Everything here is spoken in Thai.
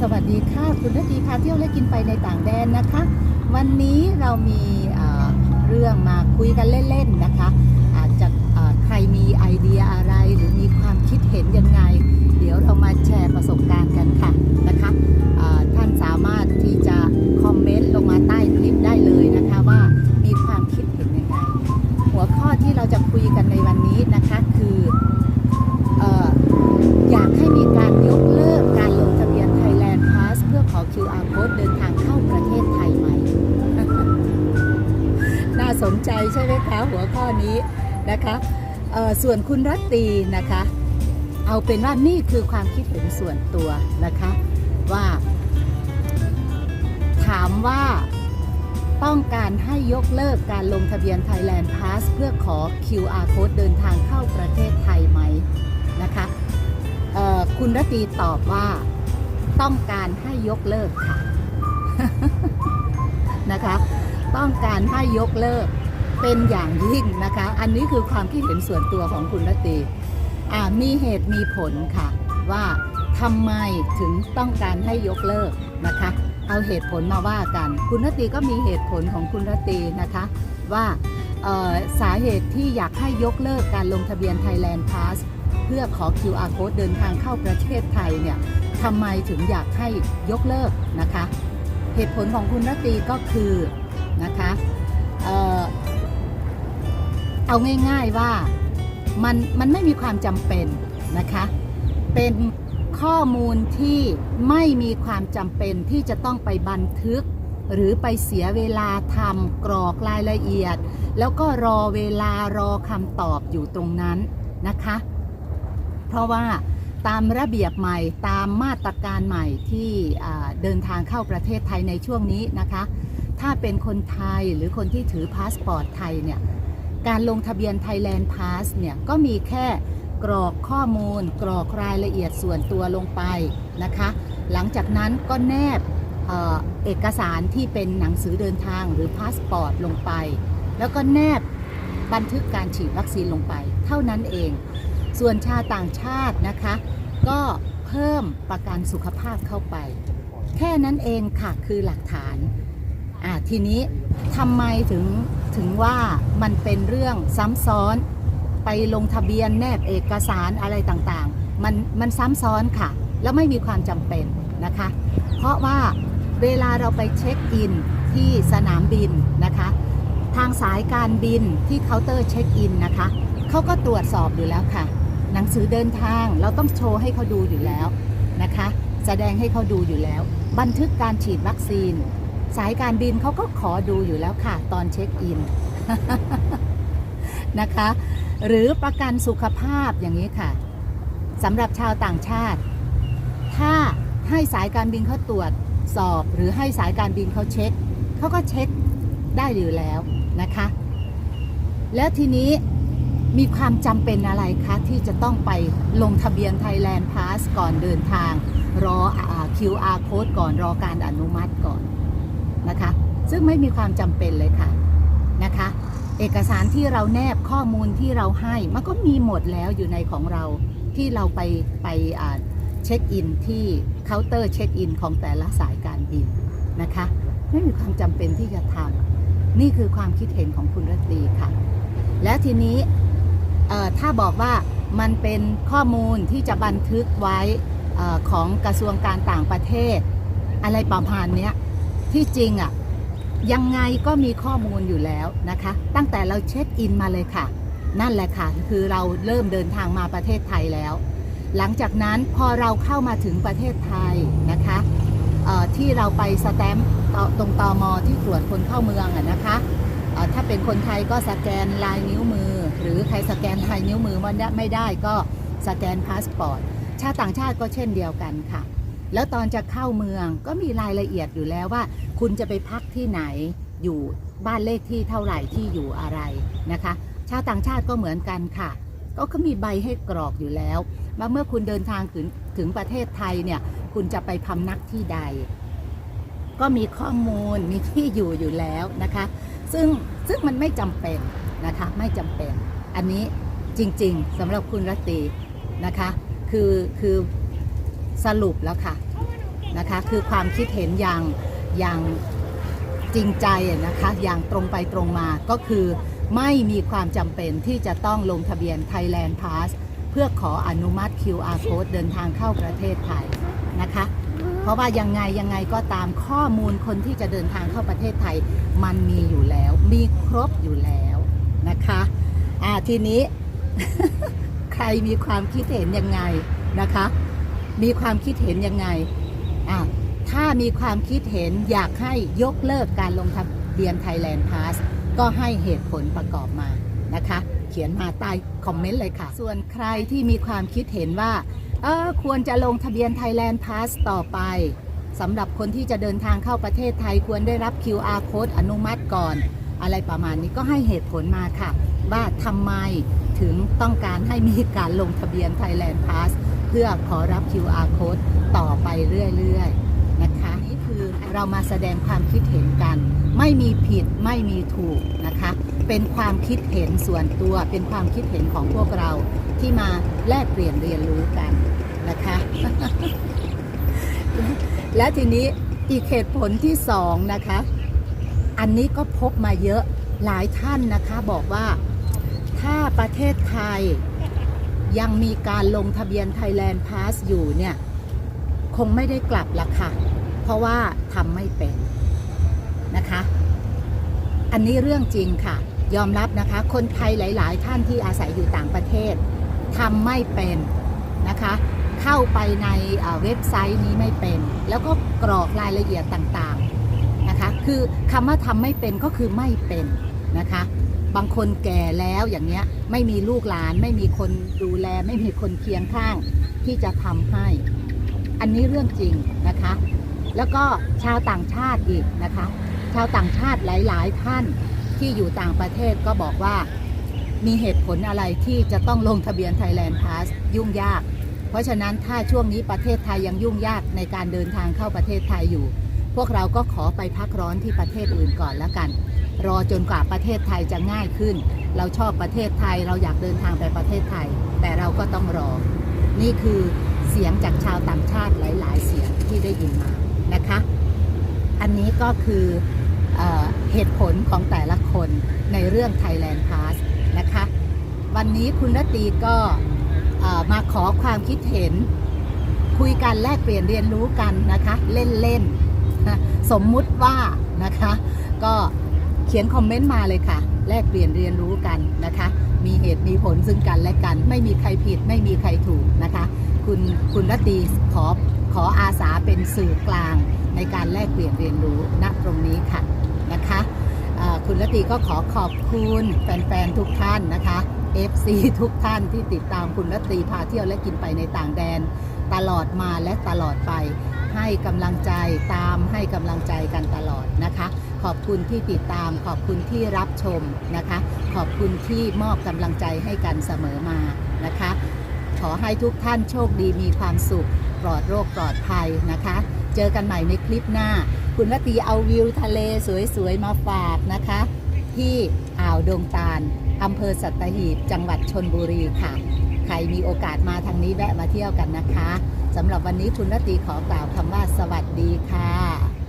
สวัสดีค่ะ คุณทัศนีพาเที่ยวและกินไปในต่างแดนนะคะ วันนี้เรามีเรื่องมาคุยกันเล่นๆนะคะ อาจจะใครมีไอเดียอะไรหรือมีความคิดเห็นยังไง เดี๋ยวเรามาแชร์ประสบการณ์กันค่ะ ใจใช่ไหมคะหัวข้อนี้นะคะส่วนคุณรัตตีนะคะ เอาเป็นว่านี่คือความคิดเห็นส่วนตัวนะคะว่า ถามว่าต้องการให้ยกเลิกการลงทะเบียน Thailand Pass เพื่อขอ QR code เดินทางเข้าประเทศไทยไหมนะคะคุณรตีตอบว่าต้องการให้ยกเลิกค่ะนะคะ ต้องการให้ยกเลิก เป็นอย่างยิ่งนะคะ อันนี้คือความคิดเห็นส่วนตัวของคุณรตีอ่ามีเหตุมีผลค่ะ ว่าทำไมถึงต้องการให้ยกเลิกนะคะ เอาเหตุผลมาว่ากัน คุณรตีก็มีเหตุผลของคุณรตีนะคะ ว่าสาเหตุที่อยากให้ยกเลิกการลงทะเบียน Thailand Pass เพื่อขอ QR code เดินทางเข้าประเทศไทยเนี่ยทำไมถึงอยากให้ยกเลิกนะคะ เหตุผลของคุณรตีก็คือนะคะ เอาง่าย ๆว่ามันมันไม่มีความจำเป็นนะคะ เป็นข้อมูลที่ไม่มีความจำเป็นที่จะต้องไปบันทึก หรือไปเสียเวลาทำกรอกรายละเอียด แล้วก็รอเวลารอคำตอบอยู่ตรงนั้นนะคะ เพราะว่าตามระเบียบใหม่ตามมาตรการใหม่ที่เดินทางเข้าประเทศไทยในช่วงนี้นะคะ ถ้าเป็นคนไทยหรือคนที่ถือพาสปอร์ตไทยเนี่ย การลงทะเบียน Thailand Pass เนี่ยก็มีแค่กรอกข้อมูล กรอกรายละเอียดส่วนตัวลงไปนะคะ หลังจากนั้นก็แนบเอเอกสารที่เป็นหนังสือเดินทางหรือพาสปอร์ตลงไป แล้วก็แนบบันทึกการฉีดวัคซีนลงไป เท่านั้นเอง ส่วนชาต่างชาตินะคะ ก็เพิ่มประกันสุขภาพเข้าไป แค่นั้นเองค่ะคือหลักฐาน อ่าทีนี้ทำไมถึงถึงว่ามันเป็นเรื่องซ้ำซ้อนไปลงทะเบียนแนบเอกสารอะไรต่างๆ มันมันซ้ำซ้อนค่ะ แล้วไม่มีความจำเป็นนะคะ เพราะว่าเวลาเราไปเช็คอินที่สนามบินนะคะ ทางสายการบินที่เคาน์เตอร์เช็คอินนะคะเขาก็ตรวจสอบอยู่แล้วค่ะ หนังสือเดินทางเราต้องโชว์ให้เขาดูอยู่แล้วนะคะ แสดงให้เขาดูอยู่แล้ว บันทึกการฉีดวัคซีน สายการบินเขาก็ขอดูอยู่แล้วค่ะ ตอนเช็คอินนะคะ หรือประกันสุขภาพอย่างนี้ค่ะสำหรับชาวต่างชาติ ถ้าให้สายการบินเขาตรวจสอบหรือให้สายการบินเขาเช็คเขาก็เช็คได้อยู่แล้วนะคะ แล้วทีนี้มีความจำเป็นอะไรคะที่จะต้องไปลงทะเบียน Thailand Pass ก่อนเดินทาง รอ QR code ก่อนรอการอนุมัติก่อน นะคะ ซึ่งไม่มีความจำเป็นเลยค่ะนะคะ เอกสารที่เราแนบข้อมูลที่เราให้มันก็มีหมดแล้วอยู่ในของเราที่เราไปไปเช็คอินที่เคาน์เตอร์เช็คอินของแต่ละสายการบินนะคะ ไม่มีความจำเป็นที่จะทำนี่คือความคิดเห็นของคุณรตีค่ะ และทีนี้ถ้าบอกว่ามันเป็นข้อมูลที่จะบันทึกไว้อของกระทรวงการต่างประเทศ อะไรประมาณเนี้ย ที่จริงอะ่ะยังไงก็มีข้อมูลอยู่แล้วนะคะ ตั้งแต่เราเช็คอินมาเลยค่ะ นั่นแหละค่ะ คือเราเริ่มเดินทางมาประเทศไทยแล้ว หลังจากนั้นพอเราเข้ามาถึงประเทศไทยนะคะที่เราไปสแตมป์ตรงตอมอที่ตรวจคนเข้าเมืองอะนะคะถ้าเป็นคนไทยก็สแกนลายนิ้วมือ หรือใครสแกนลายนิ้วมือมันไม่ได้ก็สแกนพาสปอร์ตชาติต่างชาติก็เช่นเดียวกันค่ะ แล้วตอนจะเข้าเมืองก็มีรายละเอียดอยู่แล้วว่า คุณจะไปพักที่ไหนอยู่บ้านเลขที่เท่าไหร่ที่อยู่อะไรนะคะ ชาวต่างชาติก็เหมือนกันค่ะ ก็เขามีใบให้กรอกอยู่แล้วว่าเมื่อคุณเดินทางถึงถึงประเทศไทยเนี่ยคุณจะไปพำนักที่ใด ก็มีข้อมูลมีที่อยู่อยู่แล้วนะคะ ซึ่งซึ่งมันไม่จำเป็นนะคะไม่จำเป็น อันนี้จริงๆสำหรับคุณรตีนะคะ คือคือ สรุปแล้วค่ะนะคะ คือความคิดเห็นอย่างอย่างจริงใจนะคะ อย่างตรงไปตรงมาก็คือไม่มีความจำเป็นที่จะต้องลงทะเบียน Thailand Pass เพื่อขออนุมัติ QR code เดินทางเข้าประเทศไทยนะคะ เพราะว่ายังไงยังไงก็ตามข้อมูลคนที่จะเดินทางเข้าประเทศไทย มันมีอยู่แล้ว มีครบอยู่แล้วนะคะอ่าทีนี้ ใครมีความคิดเห็นยังไงนะคะ มีความคิดเห็นยังไงอ่าถ้ามีความคิดเห็นอยากให้ยกเลิกการลงทะเบียน Thailand Pass ก็ให้เหตุผลประกอบมานะคะ เขียนมาใต้คอมเมนต์เลยค่ะ ส่วนใครที่มีความคิดเห็นว่าเออควรจะลงทะเบียน Thailand Pass ต่อไปสำหรับคนที่จะเดินทางเข้าประเทศไทยควรได้รับ QR code อนุมัติก่อน อะไรประมาณนี้ก็ให้เหตุผลมาค่ะ ว่าทำไมถึงต้องการให้มีการลงทะเบียน Thailand Pass เพื่อขอรับ QR code ต่อไปเรื่อยๆนะคะนี่คือเรามาแสดงความคิดเห็นกัน ไม่มีผิดไม่มีถูกนะคะ เป็นความคิดเห็นส่วนตัว เป็นความคิดเห็นของพวกเราที่มาแลกเปลี่ยนเรียนรู้กันนะคะ และทีนี้อีกเหตุผลที่สองนะคะ อันนี้ก็พบมาเยอะหลายท่านนะคะบอกว่าถ้าประเทศไทย ยังมีการลงทะเบียน Thailand Pass อยู่เนี่ย คงไม่ได้กลับละค่ะ เพราะว่าทำไม่เป็นนะคะ อันนี้เรื่องจริงค่ะ ยอมรับนะคะ คนไทยหลาย ๆ ท่านที่อาศัยอยู่ต่างประเทศทำไม่เป็นนะคะ เข้าไปในเอ่อเว็บไซต์นี้ไม่เป็น แล้วก็กรอกรายละเอียดต่าง ๆ นะคะ คือคำว่าทำไม่เป็นก็คือไม่เป็น นะคะ บางคนแก่แล้วอย่างเนี้ยไม่มีลูกหลานไม่มีคนดูแล ไม่มีคนเคียงข้างที่จะทำให้ อันนี้เรื่องจริงนะคะ แล้วก็ชาวต่างชาติอีกนะคะ ชาวต่างชาติหลาย ๆ ท่านที่อยู่ต่างประเทศก็บอกว่ามีเหตุผลอะไรที่จะต้องลงทะเบียน Thailand Pass ยุ่งยาก เพราะฉะนั้นถ้าช่วงนี้ประเทศไทยยังยุ่งยากในการเดินทางเข้าประเทศไทยอยู่ พวกเราก็ขอไปพักร้อนที่ประเทศอื่นก่อนแล้วกัน รอจนกว่าประเทศไทยจะง่ายขึ้น เราชอบประเทศไทยเราอยากเดินทางไปประเทศไทย แต่เราก็ต้องรอ นี่คือเสียงจากชาวต่างชาติหลาย ๆ เสียงที่ได้ยินมานะคะ อันนี้ก็คือเอเหตุผลของแต่ละคนในเรื่อง Thailand Pass นะคะ วันนี้คุณรตีก็มาขอความคิดเห็น คุยกันแลกเปลี่ยนเรียนรู้กันนะคะ เล่นๆสมมุติว่านะคะ ก็ เขียนคอมเมนต์มาเลยค่ะ แลกเปลี่ยนเรียนรู้กันนะคะ มีเหตุมีผลซึ่งกันและกัน ไม่มีใครผิดไม่มีใครถูกนะคะ คุณคุณรตีขอขออาสาเป็นสื่อกลางในการแลกเปลี่ยนเรียนรู้ณตรงนี้ค่ะนะคะคุณรตีก็ขอขอบคุณแฟนๆทุกท่านนะคะ FC ทุกท่านที่ติดตามคุณรตีพาเที่ยวและกินไปในต่างแดน ตลอดมาและตลอดไป ให้กำลังใจตามให้กำลังใจกันตลอดนะคะ ขอบคุณที่ติดตาม ขอบคุณที่รับชมนะคะ ขอบคุณที่มอบกำลังใจให้กันเสมอมานะคะ ขอให้ทุกท่านโชคดีมีความสุข ปลอดโรคปลอดภัยนะคะ เจอกันใหม่ในคลิปหน้า คุณวตีเอาวิวทะเลสวยๆมาฝากนะคะ ที่อ่าวดงตาลอำเภอสัตหีบ จังหวัดชนบุรีค่ะ ครมีโอกาสมาทางนี้แวะมาเที่ยวกันนะคะสำหรับวันนี้คุณรตีขอกล่าวคำว่าสวัสดีค่ะ